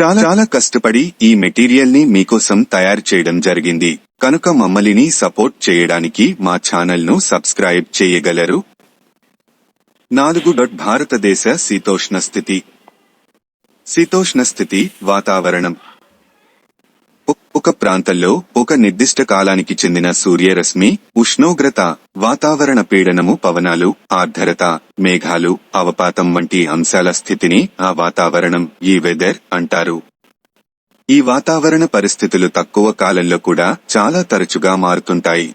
చాలా చాలా కష్టపడి ఈ మెటీరియల్ని మీకోసం తయారు చేయడం జరిగింది. కనుక మమ్మల్ని సపోర్ట్ చేయడానికి మా ఛానల్ను సబ్స్క్రైబ్ చేయగలరు. నాలుగు డాట్ భారతదేశ శీతోష్ణ స్థితి. శీతోష్ణ స్థితి వాతావరణం. ఒక ప్రాంతంలో ఒక నిర్దిష్ట కాలానికి చెందిన సూర్యరశ్మి ఉష్ణోగ్రత వాతావరణ పీడనము పవనాలు ఆర్ద్రత మేఘాలు అవపాతం వంటి అంశాల స్థితిని ఆ వాతావరణం ఈ వెదర్ అంటారు. ఈ వాతావరణ పరిస్థితులు తక్కువ కాలంలో కూడా చాలా తరచుగా మారుతుంటాయి.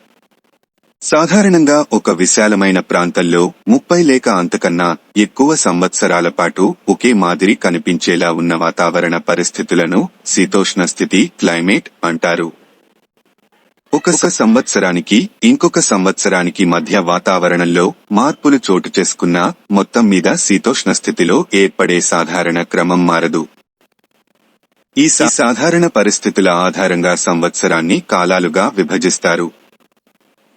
సాధారణంగా ఒక విశాలమైన ప్రాంతంలో ముప్పై లేక అంతకన్నా ఎక్కువ సంవత్సరాల పాటు ఒకే మాదిరి కనిపించేలా ఉన్న వాతావరణ పరిస్థితులను శీతోష్ణ స్థితి క్లైమేట్ అంటారు. ఒక సంవత్సరానికి ఇంకొక సంవత్సరానికి మధ్య వాతావరణంలో మార్పులు చోటు చేసుకున్న మొత్తం మీద శీతోష్ణ స్థితిలో ఏర్పడే సాధారణ క్రమం మారదు. ఈ సాధారణ పరిస్థితుల ఆధారంగా సంవత్సరాన్ని కాలాలుగా విభజిస్తారు.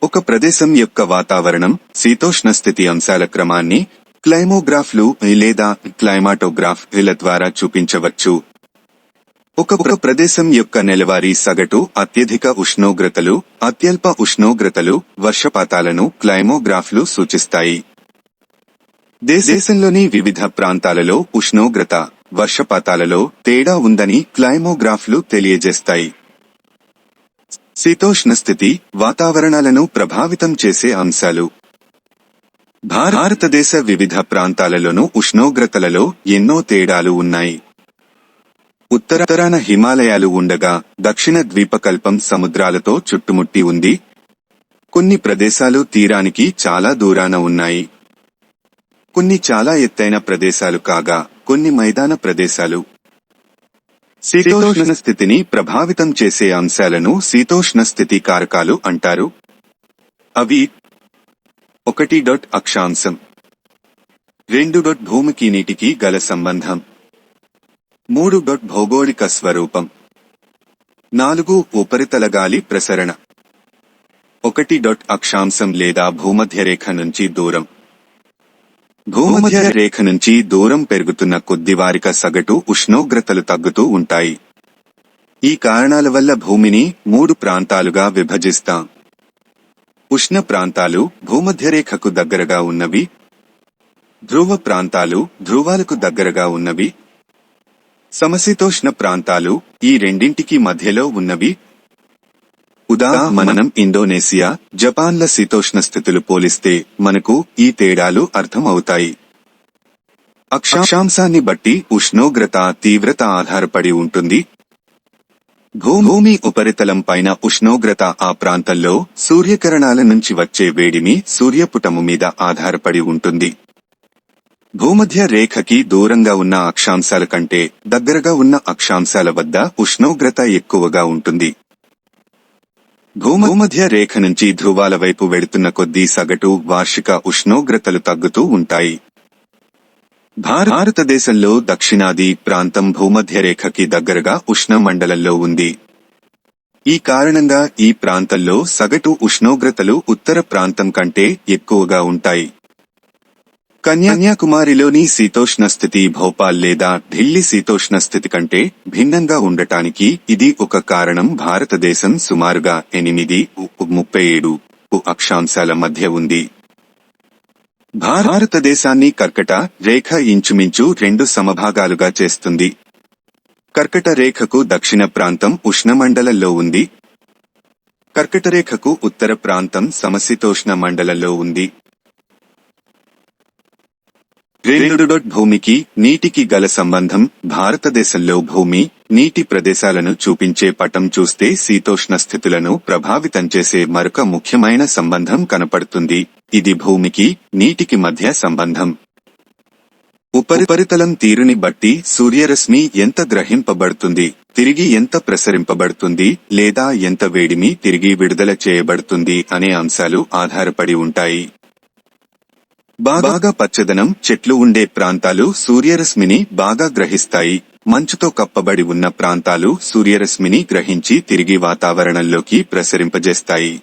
ఒక ప్రదేశం యొక్క వాతావరణం శీతోష్ణ స్థితి అంశాల క్రమాన్ని క్లైమోగ్రాఫ్లు లేదా క్లైమాటోగ్రాఫ్ ద్వారా చూపించవచ్చు. ఒక ప్రదేశం యొక్క నెలవారీ సగటు అత్యధిక ఉష్ణోగ్రతలు అత్యల్ప ఉష్ణోగ్రతలు వర్షపాతాలను క్లైమోగ్రాఫ్లు సూచిస్తాయి. దేశంలోని వివిధ ప్రాంతాలలో ఉష్ణోగ్రత వర్షపాతాలలో తేడా ఉందని క్లైమోగ్రాఫ్లు తెలియజేస్తాయి. శీతోష్ణ స్థితి వాతావరణాలను ప్రభావితం చేసే అంశాలు. భారతదేశ వివిధ ప్రాంతాలలోనూ ఉష్ణోగ్రతలలో ఎన్నో తేడాలు ఉన్నాయి. ఉత్తరాన హిమాలయాలు ఉండగా దక్షిణ ద్వీపకల్పం సముద్రాలతో చుట్టుముట్టి ఉంది. కొన్ని ప్రదేశాలు తీరానికి చాలా దూరాన ఉన్నాయి. కొన్ని చాలా ఎత్తైన ప్రదేశాలు కాగా కొన్ని మైదాన ప్రదేశాలు. శీతోష్ణ స్థితిని ప్రభావితం చేసే అంశాలను శీతోష్ణ స్థితి కారకాలు అంటారు. అవి ఒకటి డొట్ అక్షాంశం రెండు డొట్ భూమికి నీటికి గల సంబంధం మూడు డొట్ భౌగోళిక స్వరూపం నాలుగు ఉపరితల గాలి ప్రసరణ ఒకటి డొట్ అక్షాంశం లేదా భూమధ్యరేఖ నుంచి దూరం. భూమధ్య రేఖ నుంచి దూరం పెరుగుతున్న కొద్ది వారిక సగటు ఉష్ణోగ్రతలు తగ్గుతూ ఉంటాయి. ఈ కారణాల వల్ల భూమిని మూడు ప్రాంతాలుగా విభజిస్తాం. ఉష్ణ ప్రాంతాలు భూమధ్య రేఖకు దగ్గరగా ఉన్నవి. ధ్రువ ప్రాంతాలు ధ్రువాలకు దగ్గరగా ఉన్నవి. సమశీతోష్ణ ప్రాంతాలు ఈ రెండింటికి మధ్యలో ఉన్నవి. ఉదాహరణం ఇండోనేసియా. జపాన్ల శీతోష్ణ స్థితులు పోలిస్తే మనకు ఈ తేడాలు అర్థం అవుతాయి అక్షాంశాన్ని బట్టి ఉష్ణోగ్రత తీవ్రత ఆధారపడి ఉంటుంది. భూమి ఉపరితలం పైన ఉష్ణోగ్రత ఆ ప్రాంతంలో సూర్యకిరణాల నుంచి వచ్చే వేడిమి సూర్యపుటము మీద ఆధారపడి ఉంటుంది. భూమధ్య రేఖకి దూరంగా ఉన్న అక్షాంశాల కంటే దగ్గరగా ఉన్న అక్షాంశాల వద్ద ఉష్ణోగ్రత ఎక్కువగా ఉంటుంది. భూమధ్య రేఖ నుంచి ధ్రువాల వైపు వెడుతున్న కొద్దీ సగటు వార్షిక ఉష్ణోగ్రతలు తగ్గుతూ ఉంటాయి. భారతదేశంలో దక్షిణాది ప్రాంతం భూమధ్య రేఖకి దగ్గరగా ఉష్ణమండలంలో ఉంది. ఈ కారణంగా ఈ ప్రాంతంలో సగటు ఉష్ణోగ్రతలు ఉత్తర ప్రాంతం కంటే ఎక్కువగా ఉంటాయి. కన్యాకుమారిలోని శీతోష్ణ స్థితి భోపాల్ లేదా ఢిల్లీ శీతోష్ణ స్థితి కంటే భిన్నంగా ఉండటానికి ఇది ఒక కారణం. భారతదేశం సుమారుగా ఎనిమిది ముప్పై ఏడు అక్షాంశాల మధ్య ఉంది. భారతదేశాన్ని కర్కట రేఖ ఇంచుమించు రెండు సమభాగాలుగా చేస్తుంది. కర్కట రేఖకు దక్షిణ ప్రాంతం ఉష్ణమండలంలో ఉంది. కర్కట రేఖకు ఉత్తర ప్రాంతం సమశీతోష్ణ మండలంలో ఉంది. రెండు భూమికి నీటికి గల సంబంధం భారతదేశంలో భూమి నీటి ప్రదేశాలను చూపించే పటం చూస్తే శీతోష్ణ స్థితులను ప్రభావితం చేసే మరొక ముఖ్యమైన సంబంధం కనపడుతుంది. ఇది భూమికి నీటికి మధ్య సంబంధం. ఉపరిపరితలం తీరుని బట్టి సూర్యరశ్మి ఎంత గ్రహింపబడుతుంది తిరిగి ఎంత ప్రసరింపబడుతుంది లేదా ఎంత వేడిమి తిరిగి విడుదల చేయబడుతుంది అనే అంశాలు ఆధారపడి ఉంటాయి. బాగా పచ్చదనం చెట్లు ఉండే ప్రాంతాలు సూర్యరశ్మిని బాగా గ్రహిస్తాయి. మంచుతో కప్పబడి ఉన్న ప్రాంతాలు సూర్యరశ్మిని గ్రహించి తిరిగి వాతావరణంలోకి ప్రసరింపజేస్తాయి.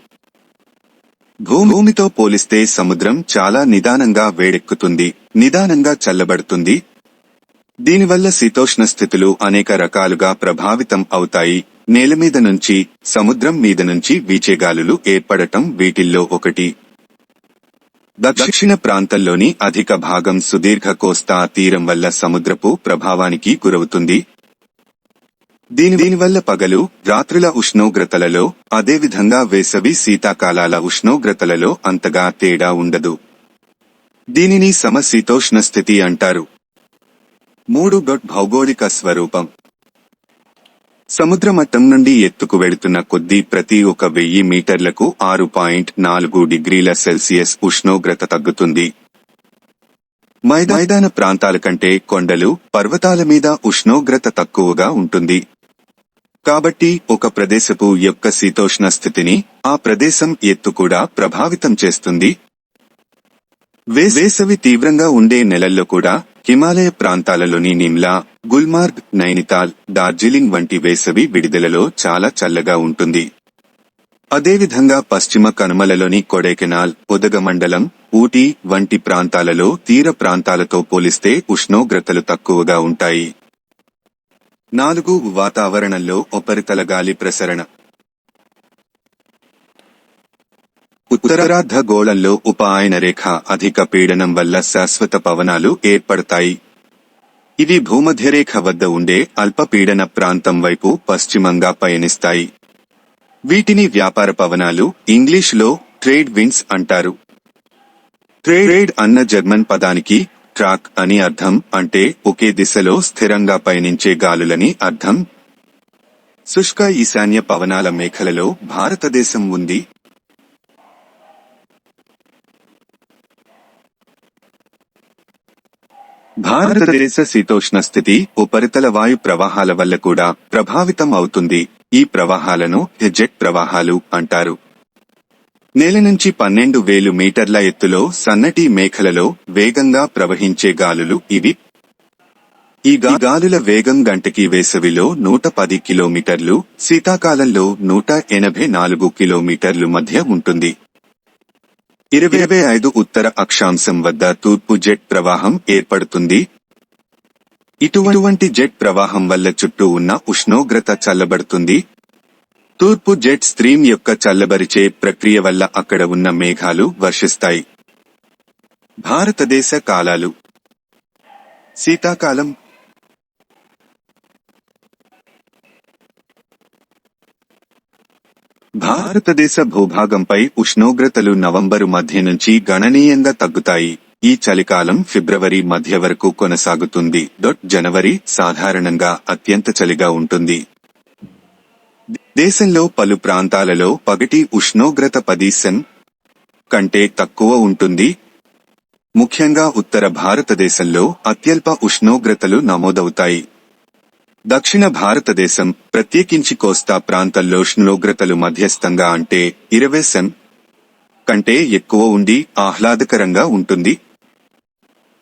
భూమితో పోలిస్తే సముద్రం చాలా నిదానంగా వేడెక్కుతుంది నిదానంగా చల్లబడుతుంది. దీనివల్ల శీతోష్ణ స్థితులు అనేక రకాలుగా ప్రభావితం అవుతాయి. నేల మీద నుంచి సముద్రం మీద నుంచి వీచేగాలులు ఏర్పడటం వీటిల్లో ఒకటి. దక్షిణ ప్రాంతంలోని అధిక భాగం సుదీర్ఘ కోస్తా తీరం వల్ల సముద్రపు ప్రభావానికి గురవుతుంది. దీని దీనివల్ల పగలు రాత్రుల ఉష్ణోగ్రతలలో అదేవిధంగా వేసవి శీతాకాలాల ఉష్ణోగ్రతలలో అంతగా తేడా ఉండదు. దీనిని సమశీతోష్ణ స్థితి అంటారు. మూడు గొట్ భౌగోళిక స్వరూపం. సముద్ర మట్టం నుండి ఎత్తుకు వెళుతున్న కొద్దీ ప్రతి ఒక వెయ్యి మీటర్లకు ఆరు పాయింట్ నాలుగు డిగ్రీల సెల్సియస్ ఉష్ణోగ్రత తగ్గుతుంది. మైదాన ప్రాంతాల కంటే కొండలు పర్వతాల మీద ఉష్ణోగ్రత తక్కువగా ఉంటుంది. కాబట్టి ఒక ప్రదేశపు యొక్క శీతోష్ణ స్థితిని ఆ ప్రదేశం ఎత్తు కూడా ప్రభావితం చేస్తుంది. వేసవి తీవ్రంగా ఉండే నెలల్లో కూడా హిమాలయ ప్రాంతాలలోని నిమ్లా గుల్మార్గ్ నైనితాల్ డార్జిలింగ్ వంటి వేసవి విడుదలలో చాలా చల్లగా ఉంటుంది. అదేవిధంగా పశ్చిమ కనుమలలోని కొడైకెనాల్ ఉదగమండలం ఊటీ వంటి ప్రాంతాలలో తీర ప్రాంతాలతో పోలిస్తే ఉష్ణోగ్రతలు తక్కువగా ఉంటాయి. నాలుగు వాతావరణంలో ఉపరితల గాలి ప్రసరణ ఉత్తరార్ధ గోళంలో ఉపాయన రేఖ అధిక పీడనం వల్ల శాశ్వత పవనాలు ఏర్పడతాయి. ఇవి భూమధ్యరేఖ వద్ద ఉండే అల్పపీడన ప్రాంతం వైపు పశ్చిమంగా పయనిస్తాయి. వీటిని వ్యాపార పవనాలు ఇంగ్లీష్లో ట్రేడ్ విన్స్ అంటారు. ట్రేడ్ అన్న జర్మన్ పదానికి ట్రాక్ అని అర్థం అంటే ఒకే దిశలో స్థిరంగా పయనించే గాలులని అర్థం. శుష్క ఈశాన్య పవనాల మేఖలలో భారతదేశం ఉంది. భారతదేశ శీతోష్ణ స్థితి ఉపరితల వాయు ప్రవాహాల వల్ల కూడా ప్రభావితం అవుతుంది. ఈ ప్రవాహాలను జెట్ ప్రవాహాలు అంటారు. నేల నుంచి పన్నెండు వేలు మీటర్ల ఎత్తులో సన్నటి మేఖలలో వేగంగా ప్రవహించే గాలులు ఇవి. ఈ గాలుల వేగం గంటకి వేసవిలో నూట పది కిలోమీటర్లు శీతాకాలంలో నూట ఎనభై నాలుగు కిలోమీటర్లు మధ్య ఉంటుంది. ఇరవై ఐదు ఉత్తర అక్షాంశం వద్ద తూర్పు జెట్ ప్రవాహం ఏర్పడుతుంది. ఇటువంటి జెట్ ప్రవాహం వల్ల చుట్టూ ఉన్న ఉష్ణోగ్రత చల్లబడుతుంది. తూర్పు జెట్ స్ట్రీమ్ యొక్క చల్లబరిచే ప్రక్రియ వల్ల అక్కడ ఉన్న మేఘాలు వర్షిస్తాయి. భారతదేశ కాలాలు. శీతాకాలం భారతదేశ భూభాగంపై ఉష్ణోగ్రతలు నవంబరు మధ్య నుంచి గణనీయంగా తగ్గుతాయి. ఈ చలికాలం ఫిబ్రవరి మధ్య వరకు కొనసాగుతుంది. డొట్ జనవరి సాధారణంగా అత్యంత చలిగా ఉంటుంది. దేశంలో పలు ప్రాంతాలలో పగటి ఉష్ణోగ్రత పది సెన్ కంటే తక్కువ ఉంటుంది. ముఖ్యంగా ఉత్తర భారతదేశంలో అత్యల్ప ఉష్ణోగ్రతలు నమోదవుతాయి. దక్షిణ భారతదేశం ప్రత్యేకించి కోస్తా ప్రాంతాల్లో ఉష్ణోగ్రతలు మధ్యస్థంగా అంటే ఇరవై సెం కంటే ఎక్కువ ఉండి ఆహ్లాదకరంగా ఉంటుంది.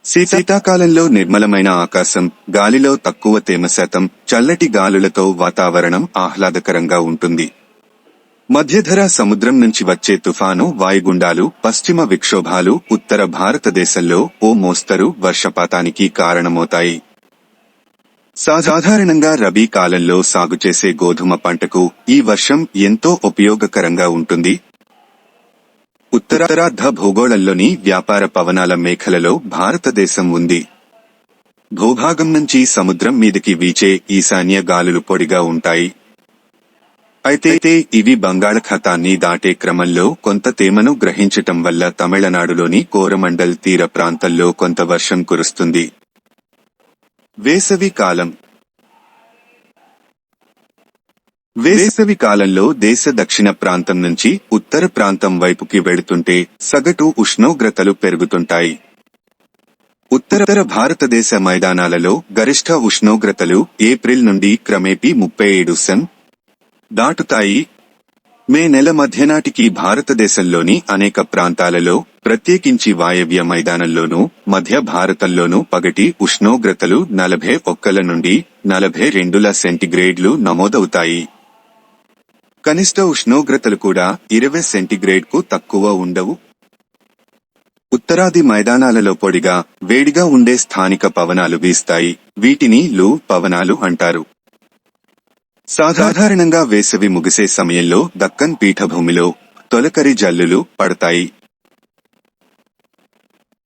శీ- శీతాకాలంలో నిర్మలమైన ఆకాశం గాలిలో తక్కువ తేమ శాతం చల్లటి గాలులతో వాతావరణం ఆహ్లాదకరంగా ఉంటుంది. మధ్యధర సముద్రం నుంచి వచ్చే తుఫాను వాయుగుండాలు పశ్చిమ విక్షోభాలు ఉత్తర భారతదేశంలో ఓ మోస్తరు వర్షపాతానికి కారణమవుతాయి. సాధారణంగా రబీ కాలంలో సాగు చేసే గోధుమ పంటకు ఈ వర్షం ఎంతో ఉపయోగకరంగా ఉంటుంది. ఉత్తరార్ధ భూగోళంలోని వ్యాపార పవనాల మేఖలలో భారతదేశం ఉంది. భూభాగం నుంచి సముద్రం మీదకి వీచే ఈశాన్య గాలులు పొడిగా ఉంటాయి. అయితే ఇవి బంగాళాఖాతాన్ని దాటే క్రమంలో కొంత తేమను గ్రహించటం వల్ల తమిళనాడులోని కోరమండల్ తీర ప్రాంతంలో కొంత వర్షం కురుస్తుంది. వేసవి కాలం. వేసవి కాలంలో దేశ దక్షిణ ప్రాంతం నుంచి ఉత్తర ప్రాంతం వైపుకి వెళుతుంటే సగటు ఉష్ణోగ్రతలు పెరుగుతుంటాయి. ఉత్తర భారతదేశ మైదానాలలో గరిష్ట ఉష్ణోగ్రతలు ఏప్రిల్ నుండి క్రమేపీ ముప్పై ఏడు సెం. దాటుతాయి మే నెల మధ్యనాటికి భారతదేశంలోని అనేక ప్రాంతాలలో ప్రత్యేకించి వాయవ్య మైదానంలోనూ మధ్య భారతంలోనూ పగటి ఉష్ణోగ్రతలు నలభై ఒక్కల నుండి నలభై రెండుల సెంటిగ్రేడ్లు నమోదవుతాయి. కనిష్ట ఉష్ణోగ్రతలు కూడా ఇరవై సెంటిగ్రేడ్కు తక్కువ ఉండవు. ఉత్తరాది మైదానాలలో పొడిగా వేడిగా ఉండే స్థానిక పవనాలు వీస్తాయి. వీటిని లూ పవనాలు అంటారు. సాధారణంగా వేసవి ముగిసే సమయంలో దక్కన్ పీఠభూమిలో తొలకరి జల్లులు పడతాయి.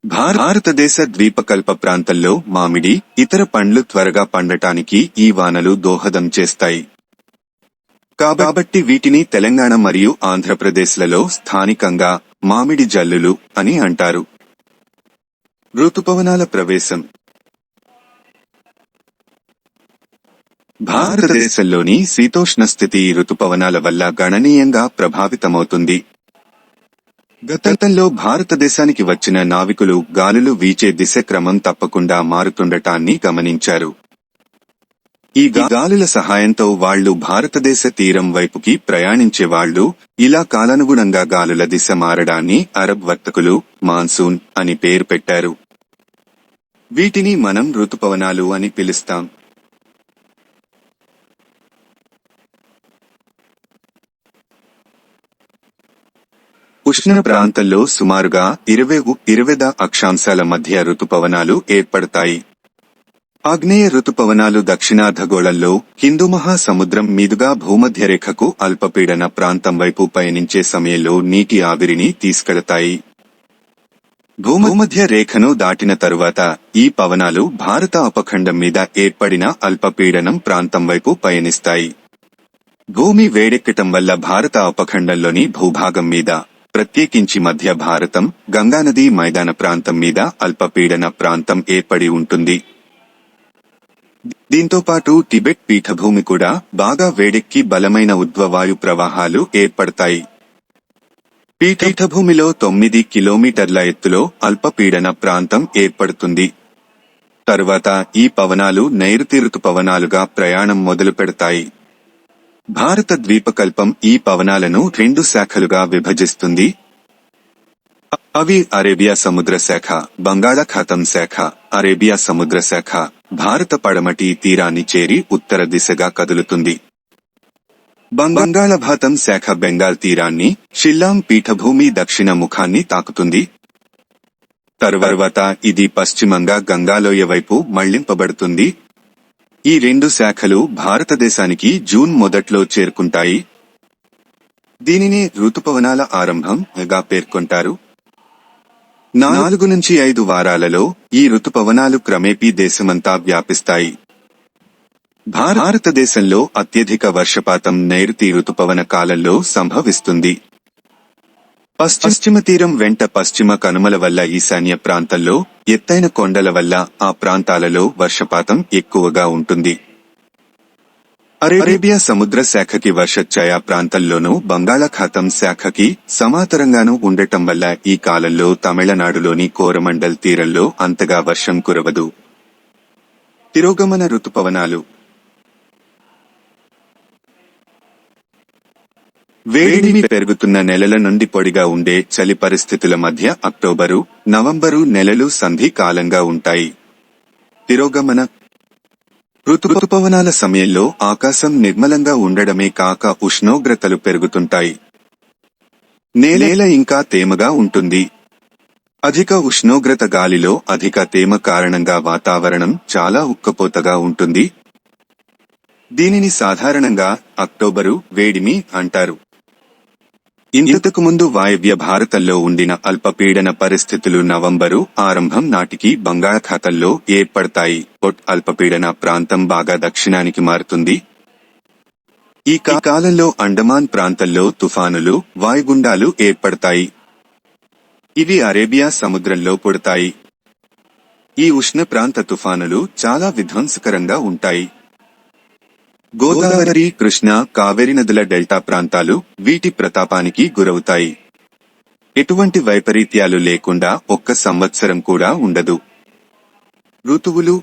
భారతదేశ ద్వీపకల్ప ప్రాంతంలో మామిడి ఇతర పండ్లు త్వరగా పండటానికి ఈ వానలు దోహదం చేస్తాయి. కాబట్టి వీటిని తెలంగాణ మరియు ఆంధ్రప్రదేశ్లలో స్థానికంగా మామిడి జల్లులు అని అంటారు. ఋతుపవనాల ప్రవేశం భారతదేశంలోని శీతోష్ణ స్థితి ఋతుపవనాల వల్ల గణనీయంగా ప్రభావితమవుతుంది. గతంలో భారతదేశానికి వచ్చిన నావికులు గాలులు వీచే దిశ క్రమం తప్పకుండా మారుతుండటాన్ని గమనించారు. ఈ గాలుల సహాయంతో వాళ్ళు భారతదేశ తీరం వైపుకి ప్రయాణించేవాళ్ళు ఇలా కాలానుగుణంగా గాలుల దిశ మారడాన్ని అరబ్ వర్తకులు మాన్సూన్ అని పేరు పెట్టారు. వీటిని మనం ఋతుపవనాలు అని పిలుస్తాం. ఉష్ణ ప్రాంతంలో సుమారుగా ఇరవై ఇరవైద అక్షాంశాల మధ్య ఋతుపవనాలు ఏర్పడతాయి. ఆగ్నేయ ఋతుపవనాలు దక్షిణార్ధగోళంలో హిందూ మహాసముద్రం మీదుగా భూమధ్యరేఖకు అల్పపీడన ప్రాంతం వైపు పయనించే సమయంలో నీటి ఆవిరిని తీసుకెళతాయి. భూమధ్య రేఖను దాటిన తరువాత ఈ పవనాలు భారత ఉపఖండం మీద ఏర్పడిన అల్పపీడనం ప్రాంతం వైపు పయనిస్తాయి. భూమి వేడెక్కటం వల్ల భారత ఉపఖండంలోని భూభాగం మీద ప్రత్యేకించి మధ్య భారతం గంగానది మైదాన ప్రాంతం మీద అల్పపీడన ప్రాంతం ఏర్పడి ఉంటుంది. దీంతో పాటు టిబెట్ పీఠభూమి కూడా బాగా వేడెక్కి బలమైన ఉద్వవాయు ప్రవాహాలు ఏర్పడతాయి. పీఠభూమిలో తొమ్మిది కిలోమీటర్ల ఎత్తులో అల్పపీడన ప్రాంతం ఏర్పడుతుంది. తరువాత ఈ పవనాలు నైరుతి ఋతుపవనాలుగా ప్రయాణం మొదలు పెడతాయి భారత ద్వీపకల్పం ఈ పవనాలను రెండు శాఖలుగా విభజిస్తుంది. అవి అరేబియా సముద్ర శాఖ బంగాళాఖాతం శాఖ అరేబియా సముద్ర శాఖ భారత పడమటి తీరాన్ని చేరి ఉత్తర దిశగా కదులుతుంది. బంగాళాభాతం శాఖ బెంగాల్ తీరాన్ని షిల్లాంగ్ పీఠభూమి దక్షిణ ముఖాన్ని తాకుతుంది. తరువాత ఇది పశ్చిమంగా గంగాలోయ వైపు మళ్ళింపబడుతుంది. ఈ రెండు శాఖలు భారతదేశానికి జూన్ మొదట్లో చేరుకుంటాయి. దీనిని ఋతుపవనాల ఆరంభంగా పేర్కొంటారు. నాలుగు నుంచి ఐదు వారాలలో ఈ ఋతుపవనాలు క్రమేపీ దేశమంతా వ్యాపిస్తాయి. భారతదేశంలో అత్యధిక వర్షపాతం నైరుతి ఋతుపవన కాలంలో సంభవిస్తుంది. పశ్చిమ తీరం వెంట పశ్చిమ కనుమల వల్ల ఈశాన్య ప్రాంతంలో ఎత్తైన కొండల వల్ల ఆ ప్రాంతాలలో వర్షపాతం ఎక్కువగా ఉంటుంది. అరేబియా సముద్ర శాఖకి వర్షఛాయ ప్రాంతంలోనూ బంగాళాఖాతం శాఖకి సమాంతరంగానూ ఉండటం వల్ల ఈ కాలంలో తమిళనాడులోని కోరమండల్ తీరంలో అంతగా వర్షం కురవదు. తిరోగమన ఋతుపవనాలు వేడిమి పెరుగుతున్న నెలల నుండి పొడిగా ఉండే చలి పరిస్థితుల మధ్య అక్టోబరు నవంబరు నెలలు సంధి కాలంగా ఉంటాయి. తిరోగమన ఋతుపవనాల సమయంలో ఆకాశం నిర్మలంగా ఉండడమే కాక ఉష్ణోగ్రతలు పెరుగుతుంటాయి. నేల ఇంకా తేమగా ఉంటుంది. అధిక ఉష్ణోగ్రత గాలిలో అధిక తేమ కారణంగా వాతావరణం చాలా ఉక్కపోతగా ఉంటుంది. దీనిని సాధారణంగా అక్టోబరు వేడిమి అంటారు. ఇంతకు ముందు వాయవ్య భారతంలో ఉండిన అల్పపీడన పరిస్థితులు నవంబరు ఆరంభం నాటికి బంగాళాఖాతంలో ఏర్పడతాయి. ఒట్ అల్పపీడన ప్రాంతం బాగా దక్షిణానికి మారుతుంది. ఈ కాలంలో అండమాన్ ప్రాంతంలో తుఫానులు వాయుగుండాలు ఏర్పడతాయి. ఇవి అరేబియా సముద్రంలో పుడతాయి. ఈ ఉష్ణ ప్రాంత తుఫానులు చాలా విధ్వంసకరంగా ఉంటాయి. గోదావరి కృష్ణ కావేరి నదుల డెల్టా ప్రాంతాలు వీటి ప్రతాపానికి గురవుతాయి. ఎటువంటి వైపరీత్యాలు లేకుండా ఒక్క సంవత్సరం కూడా ఉండదు. ఋతువులు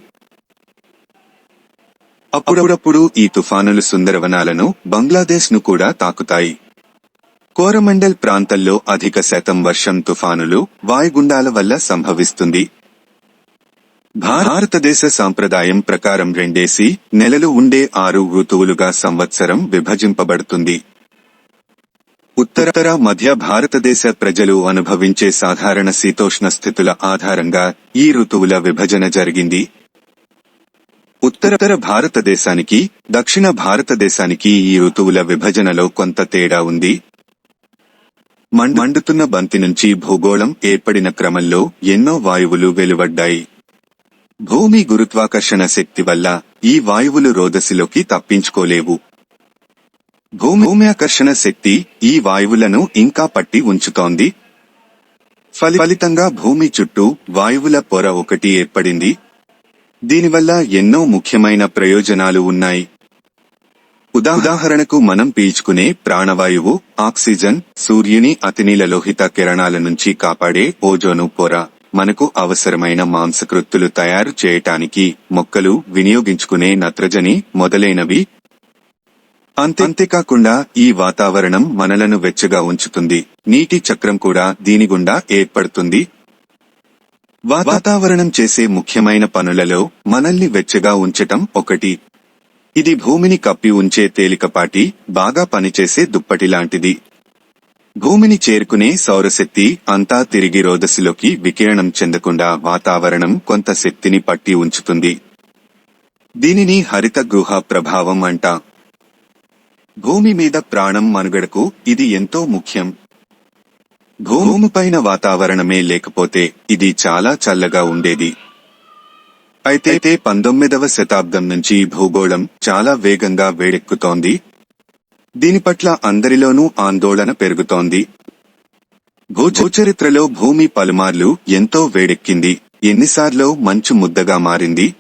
అప్పుడప్పుడు ఈ తుఫానులు సుందరవనాలను బంగ్లాదేశ్ను కూడా తాకుతాయి. కోరమండల్ ప్రాంతంలో అధిక శాతం వర్షం తుఫానులు వాయుగుండాల వల్ల సంభవిస్తుంది. భారతదేశ సాంప్రదాయం ప్రకారం రెండేసి నెలలు ఉండే ఆరు ఋతువులుగా సంవత్సరం విభజింపబడుతుంది. ఉత్తర మధ్య భారతదేశ ప్రజలు అనుభవించే సాధారణ శీతోష్ణ స్థితుల ఆధారంగా ఈ ఋతువుల విభజన జరిగింది. ఉత్తర భారతదేశానికి దక్షిణ భారతదేశానికి ఈ ఋతువుల విభజనలో కొంత తేడా ఉంది. మండుతున్న బంతి నుంచి భూగోళం ఏర్పడిన క్రమంలో ఎన్నో వాయువులు వెలువడ్డాయి. భూమి గురుత్వాకర్షణ శక్తి వల్ల ఈ వాయువులు రోదసిలోకి తప్పించుకోలేవు. భూమి ఆకర్షణ శక్తి ఈ వాయువులను ఇంకా పట్టి ఉంచుతోంది. ఫలి- ఫలితంగా భూమి చుట్టూ వాయువుల పొర ఒకటి ఏర్పడింది. దీనివల్ల ఎన్నో ముఖ్యమైన ప్రయోజనాలు ఉన్నాయి. ఉదాహరణకు మనం పీల్చుకునే ప్రాణవాయువు ఆక్సిజన్ సూర్యుని అతినీల లోహిత కిరణాల నుంచి కాపాడే ఓజోను పొర. మనకు అవసరమైన మాంసకృత్తులు తయారు చేయటానికి మొక్కలు వినియోగించుకునే నత్రజని మొదలైనవి. అంతే అంతేకాకుండా ఈ వాతావరణం మనలను వెచ్చగా ఉంచుతుంది. నీటి చక్రం కూడా దీని గుండా ఏర్పడుతుంది. వాతావరణం చేసే ముఖ్యమైన పనులలో మనల్ని వెచ్చగా ఉంచటం ఒకటి. ఇది భూమిని కప్పి ఉంచే తేలికపాటి బాగా పనిచేసే దుప్పటి లాంటిది. భూమిని చేరుకునే సౌరశక్తి అంతా తిరిగి రోదసిలోకి వికిరణం చెందకుండా వాతావరణం కొంత శక్తిని పట్టి ఉంచుతుంది. దీనిని హరిత గృహ ప్రభావం అంట. భూమి మీద ప్రాణం మనుగడకు ఇది ఎంతో ముఖ్యం. భూమిపైన వాతావరణమే లేకపోతే ఇది చాలా చల్లగా ఉండేది. అయితే పంతొమ్మిదవ శతాబ్దం నుంచి భూగోళం చాలా వేగంగా వేడెక్కుతోంది. దీని పట్ల అందరిలోనూ ఆందోళన పెరుగుతోంది. భూచరిత్రలో భూమి పలుమార్లు ఎంతో వేడెక్కింది. ఎన్నిసార్లు మంచు ముద్దగా మారింది.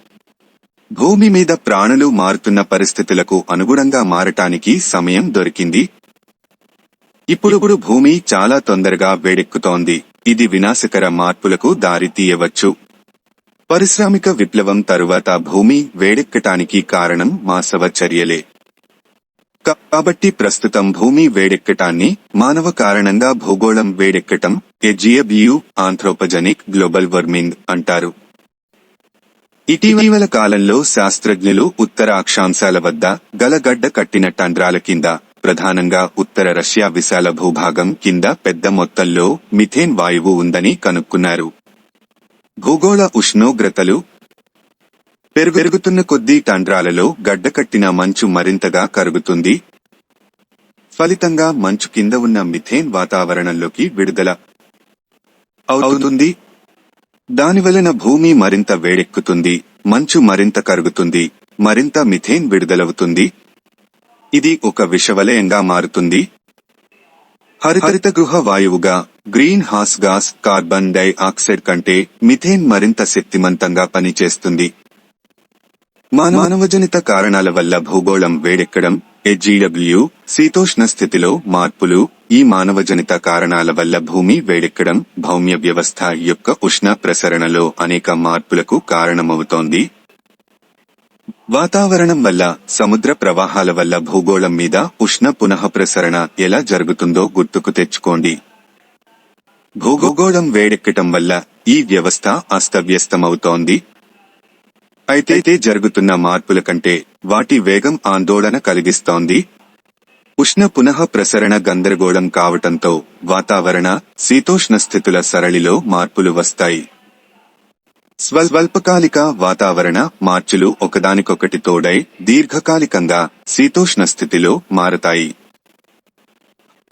భూమి మీద ప్రాణులు మారుతున్న పరిస్థితులకు అనుగుణంగా మారటానికి సమయం దొరికింది. ఇప్పుడు భూమి చాలా తొందరగా వేడెక్కుతోంది. ఇది వినాశకర మార్పులకు దారి తీయవచ్చు. పారిశ్రామిక విప్లవం తరువాత భూమి వేడెక్కటానికి కారణం మాసవ చర్యలే కాబట్టి ప్రస్తుతం భూమి వేడెక్కటాన్ని మానవ కారణంగా భూగోళం వేడెక్కటం ఎజియబియు ఆంథ్రోపజెనిక్ గ్లోబల్ వార్మింగ్ అంటారు. ఇటీవల కాలంలో శాస్త్రజ్ఞులు ఉత్తర అక్షాంశాల వద్ద గలగడ్డ కట్టిన టండ్రాల కింద ప్రధానంగా ఉత్తర రష్యా విశాల భూభాగం కింద పెద్ద మొత్తంలో మిథేన్ వాయువు ఉందని కనుక్కున్నారు. భూగోళ ఉష్ణోగ్రతలు పెరుగుతున్న కొద్దీ తండ్రాలలో గడ్డకట్టిన మంచు మరింతగా కరుగుతుంది. ఫలితంగా మంచు కింద ఉన్న మిథేన్ వాతావరణంలోకి విడుదల అవుతుంది. దానివలన భూమి మరింత వేడెక్కుతుంది మంచు మరింత కరుగుతుంది మరింత మిథేన్ విడుదలవుతుంది. ఇది ఒక విషవలయంగా మారుతుంది. హరిత గృహ వాయువుగా greenhouse gas carbon dioxide కంటే మిథేన్ మరింత శక్తిమంతంగా పనిచేస్తుంది. మానవజనిత కారణాల వల్ల భూగోళం వేడెక్కడం హెచ్జిడబ్ల్యూ శీతోష్ణ స్థితిలో మార్పులు ఈ మానవజనిత కారణాల వల్ల భూమి వేడెక్కడం భౌమ్య వ్యవస్థ యొక్క ఉష్ణ ప్రసరణలో అనేక మార్పులకు కారణమవుతోంది. వాతావరణం వల్ల సముద్ర ప్రవాహాల వల్ల భూగోళం మీద ఉష్ణ పునః ప్రసరణ ఎలా జరుగుతుందో గుర్తుకు తెచ్చుకోండి. భూగోళం వేడెక్కటం వల్ల ఈ వ్యవస్థ అస్తవ్యస్తమవుతోంది. అయితే జరుగుతున్న మార్పుల కంటే వాటి వేగం ఆందోళన కలిగిస్తోంది. ఉష్ణ పునః ప్రసరణ గందరగోళం కావటంతో వాతావరణ శీతోష్ణ స్థితుల సరళిలో మార్పులు వస్తాయి. స్వల్పకాలిక వాతావరణ మార్చులు ఒకదానికొకటి తోడై దీర్ఘకాలికంగా శీతోష్ణ స్థితిలో మారతాయి.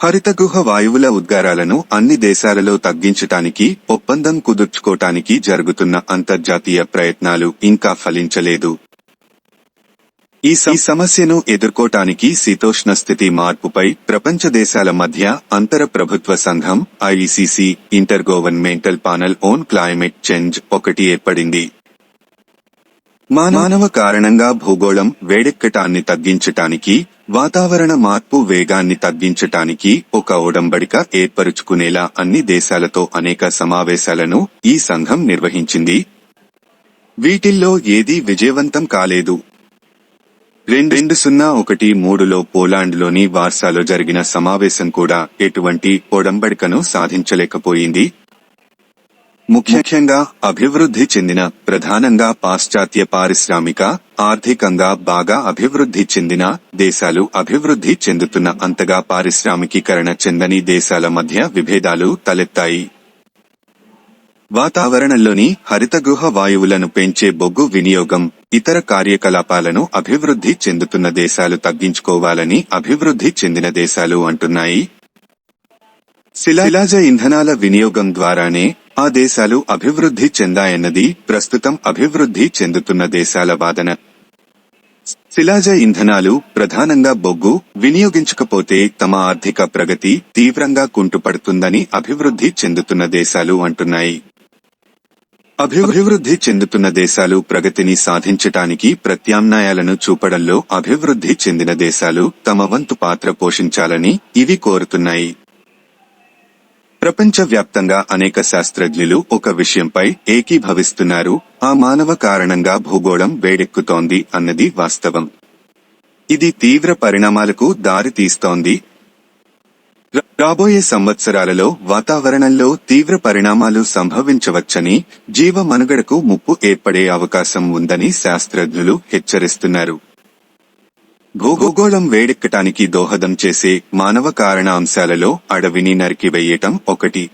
హరితగృహ వాయువుల ఉద్గారాలను అన్ని దేశాలలో తగ్గించటానికి ఒప్పందం కుదుర్చుకోటానికి జరుగుతున్న అంతర్జాతీయ ప్రయత్నాలు ఇంకా ఫలించలేదు. ఈ సమస్యను ఎదుర్కోటానికి శీతోష్ణ స్థితి మార్పుపై ప్రపంచ దేశాల మధ్య అంతర ప్రభుత్వ సంఘం IECC intergovernmental panel on climate change ఒకటి ఏర్పడింది. మానవ కారణంగా భూగోళం వేడెక్కటాన్ని తగ్గించటానికి వాతావరణ మార్పు వేగాన్ని తగ్గించటానికి ఒక ఒడంబడిక ఏర్పరుచుకునేలా అన్ని దేశాలతో అనేక సమావేశాలను ఈ సంఘం నిర్వహించింది. వీటిల్లో ఏదీ విజయవంతం కాలేదు. రెండు రెండు సున్నా ఒకటి మూడులో పోలాండ్లోని వార్సాలో జరిగిన సమావేశం కూడా ఎటువంటి ఒడంబడికను సాధించలేకపోయింది. ముఖ్యంగా అభివృద్ధి చెందిన ప్రధానంగా పాశ్చాత్య పారిశ్రామిక ఆర్థికంగా బాగా అభివృద్ధి చెందిన దేశాలు అభివృద్ధి చెందుతున్న అంతగా పారిశ్రామికీకరణ చెందని దేశాల మధ్య విభేదాలు తలెత్తాయి. వాతావరణంలోని హరితగృహ వాయువులను పెంచే బొగ్గు వినియోగం ఇతర కార్యకలాపాలను అభివృద్ధి చెందుతున్న దేశాలు తగ్గించుకోవాలని అభివృద్ధి చెందిన దేశాలు అంటున్నాయి. శిలాజ ఇంధనాల వినియోగం ద్వారానే ఆ దేశాలు అభివృద్ధి చెందాయన్నది ప్రస్తుతం అభివృద్ధి చెందుతున్న దేశాల వాదన. శిలాజ ఇంధనాలు ప్రధానంగా బొగ్గు వినియోగించకపోతే తమ ఆర్థిక ప్రగతి తీవ్రంగా కుంటుపడుతుందని అభివృద్ధి చెందుతున్న దేశాలు అంటున్నాయి. అభివృద్ధి చెందుతున్న దేశాలు ప్రగతిని సాధించటానికి ప్రత్యామ్నాయాలను చూపడంలో అభివృద్ధి చెందిన దేశాలు తమ వంతు పాత్ర పోషించాలని ఇవి కోరుతున్నాయి. ప్రపంచవ్యాప్తంగా అనేక శాస్త్రజ్ఞులు ఒక విషయంపై ఏకీభవిస్తున్నారు. ఆ మానవ కారణంగా భూగోళం వేడెక్కుతోంది అన్నది వాస్తవం. ఇది తీవ్ర పరిణామాలకు దారితీస్తోంది రాబోయే సంవత్సరాలలో వాతావరణంలో తీవ్ర పరిణామాలు సంభవించవచ్చని జీవ మనుగడకు ముప్పు ఏర్పడే అవకాశం ఉందని శాస్త్రజ్ఞులు హెచ్చరిస్తున్నారు. భూగోళం వేడెక్కటానికి దోహదం చేసే మానవ కారణ అంశాలలో అడవిని నరికివేయటం ఒకటి.